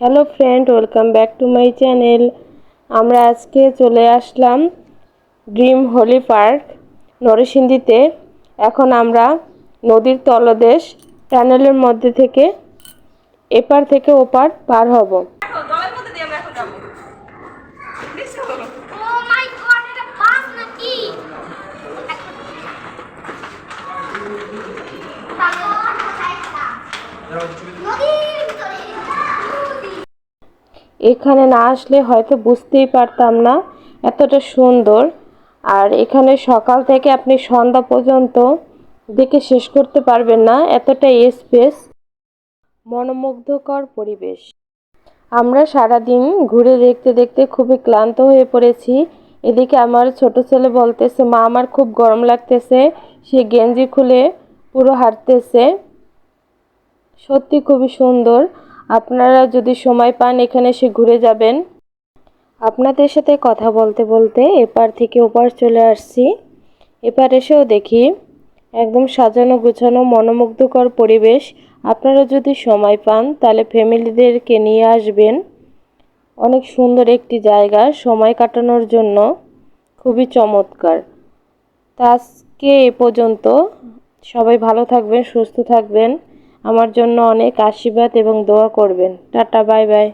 Hello friend welcome back to my channel. আমরা আজকে চলে আসলাম ড্রিম হোলি পার্ক নরসিংদীতে। এখন আমরা নদীর তলদেশ টানেলের মধ্যে থেকে এপার থেকে ওপার পার হব। দেখো জলের মধ্যে দিয়ে আমরা এখন যাব দেখছ? ও মাই গড এটা বাস নাকি নদীর ভিতরে নদী এখানে না আসলে হয়তো বুঝতেই পারতাম না এতটা সুন্দর। আর এখানে সকাল থেকে আপনি সন্ধ্যা পর্যন্ত দেখে শেষ করতে পারবেন না এতটা স্পেস মনোমুগ্ধকর পরিবেশ। আমরা সারাদিন ঘুরে দেখতে দেখতে খুবই ক্লান্ত হয়ে পড়েছি। এদিকে আমার ছোট ছেলে বলতেছে, মা, আমার খুব গরম লাগতেছে। সে গেঞ্জি খুলে পুরো হাঁটতেছে। সত্যি খুবই সুন্দর। আপনারা যদি সময় পান, এখানে এসে ঘুরে যাবেন। আপনাদের সাথে কথা বলতে বলতে এপার থেকে ওপার চলে আসছি। এপার এসেও দেখি একদম সাজানো গুছানো মনোমুগ্ধকর পরিবেশ। আপনারা যদি সময় পান, তাহলে ফ্যামিলিদেরকে নিয়ে আসবেন। অনেক সুন্দর একটি জায়গা, সময় কাটানোর জন্য খুবই চমৎকার। তা আজকে এ পর্যন্ত। সবাই ভালো থাকবেন, সুস্থ থাকবেন। আমার জন্য অনেক আশীর্বাদ এবং দোয়া করবেন। Tata bye bye.